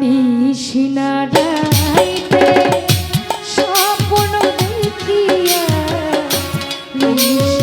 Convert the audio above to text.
নিশিনারাইতে স্বপ্ন দেখিয়া নিশি